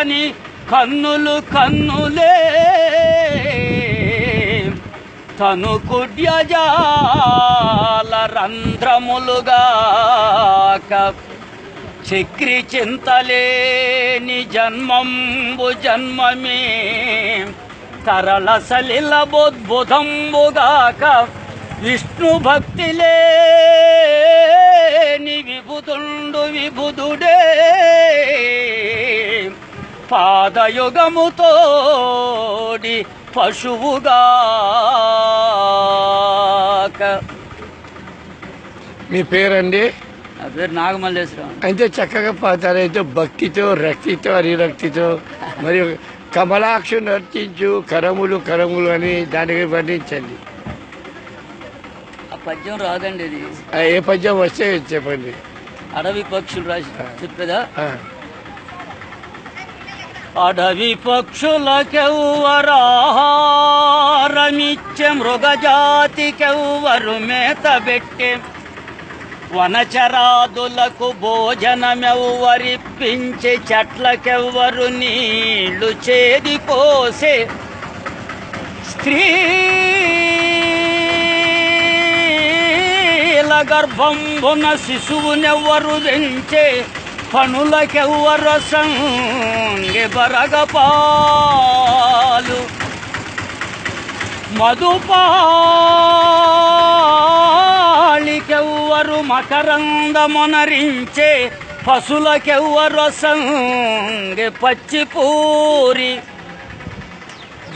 కాని కన్నులు కన్నులే. తను కుడ్యజాల రంధ్రములుగాక చక్రి చింతలేని జన్మంబు జన్మమే. తరళ సలిల బోద్బుధంబుగాక విష్ణు భక్తి లేని విభుదుండు విభుదుడే. పాదయుగముతోడి పశువుగాక. మీ పేరండి? నా పేరు నాగమల్లేశ్వరం అయితే చక్కగా పాడతారు. అయితే భక్తితో రక్తితో హరిరక్తితో మరియు కమలాక్షు నర్తించు కరములు కరములు అని దానికి వర్ణించండి. ఆ పద్యం రాదండి ఇది. ఏ పద్యం వస్తే చెప్పండి. అడవి పక్షులు రాసి చెప్పేదా? అడవి పక్షులకెవ్వరాహారమిచ్చే మృగజాతికెవ్వరు మేతబెట్టే వనచరాదులకు భోజనమెవ్వరిప్పించే చెట్లకెవ్వరు నీళ్ళు చేది పోసే స్త్రీల గర్భంబున శిశువునెవ్వరు పెంచే పనులకెవ్వరు సంగె బరగపాలు. మధుపాలికెవ్వరు మకరందమునరించే పశులకెవ్వరు సంగె పచ్చిపూరి.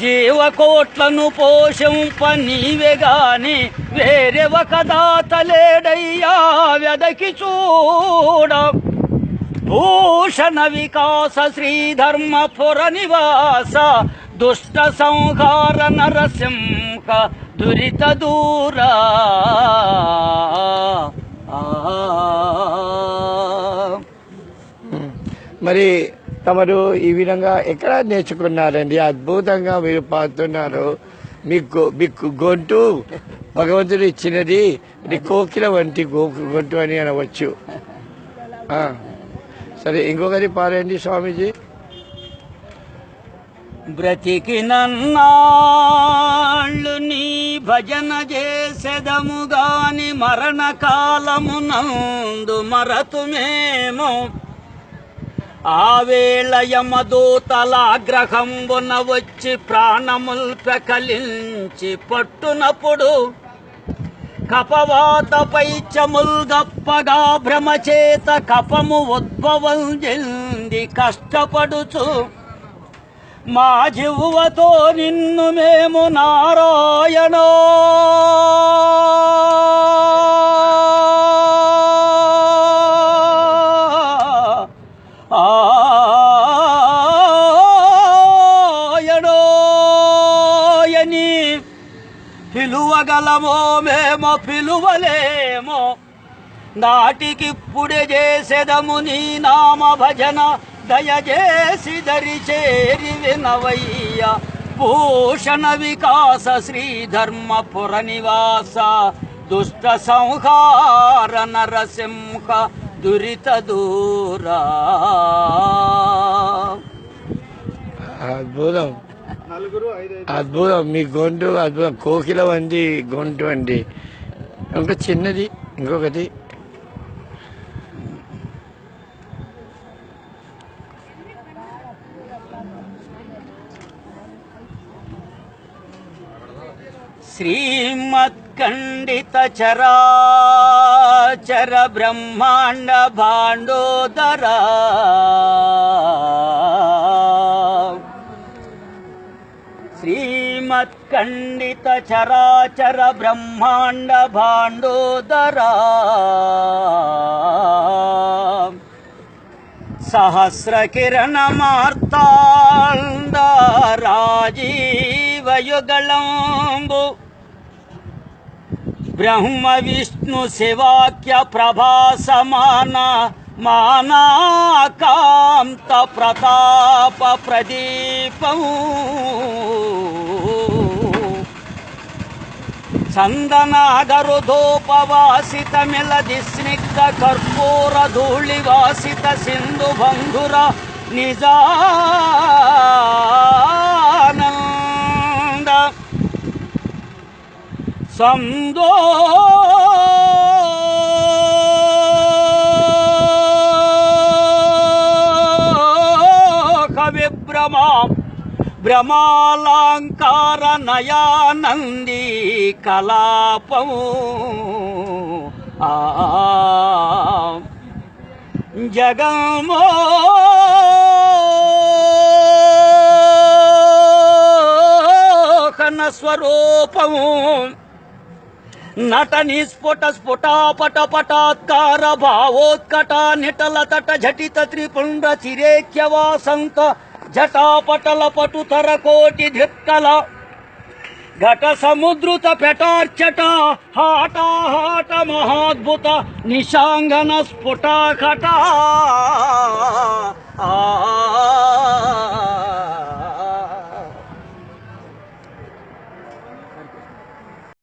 జీవకోట్లను పోషంప నీవే గాని వేరే ఒక దాతలేడయ్యా వెదకి చూడ. భూషణ వికాస శ్రీధర్మపుర నివాస దుష్ట సంహార నరసింహ దురిత దూరా మరి తమరు ఈ విధంగా ఎక్కడ నేర్చుకున్నారండి? అద్భుతంగా మీరు పాడుతున్నారు. మీకు మీకు గొంతు భగవంతుడు ఇచ్చినది కోకిల వంటి గొంతు అని అనవచ్చు. ఆ. సరే ఇంకొకరి పారేయండి స్వామీజీ. బ్రతికి నన్నాళ్ళు నీ భజన చేసెదము గాని మరణ మరతుమేమో. ఆవేళ యమదూతలాగ్రహంబున వచ్చి ప్రాణముల్ ప్రకలించి పట్టునప్పుడు కపవాతపై చముల్గప్పగా భ్రమచేత కపము ఉద్భవం చెంది కష్టపడుచు. మా జివ్వతో నిన్ను మేము నారాయణ. పిలవగలమో మేమో పిలువలేమో. నాటికిప్పుడే చేసెదము నీ నామ భజన దయచేసి దరి చేరి వినవయ్య. భూషణ వికాస శ్రీ ధర్మపుర నివాస దుష్ట సంహార నరసింహ దురిత దూరా. అద్భుతం. అద్భుతం. మీ గొంతు అద్భుతం. కోకిల వంటి గొంతు అండి. ఇంకా చిన్నది ఇంకొకటి. శ్రీమత్ఖండిత చరాచర బ్రహ్మాండ मत्खण्डितचराचर ब्रह्माण्ड भाण्डोदरा सहस्र किरणमार्तान्दराजीवयुगलम्बु ब्रह्मविष्णुसेवाक्यप्रभा समाना ಸಂದನಾದರುಧೋಪವಾಸಿತ ಮೆಲದಿ ಸ್ನಿಗ್ಧ ಕರ್ಪೂರ ಧೂಳಿವಾಸಿತ ಸಿಂಧು ಬಂಧುರ ನಿಜಾನಂದ ಸಂದೋ భ్రమాలంకార నయానంది కలాపము జగమో. స్వరూపము నట నిస్ఫుట స్ఫుటాపట పటాత్కార భావోత్కట నిటల తట ఝటిత త్రిపుండ చిరేక్య వాసంత జటాపటల పటుతర కోటి ధిక్కల. ఘట సముద్రుత పెటార్చట హాటాహాట మహాద్భుత నిశాంగన స్ఫుటాఘట ఆ.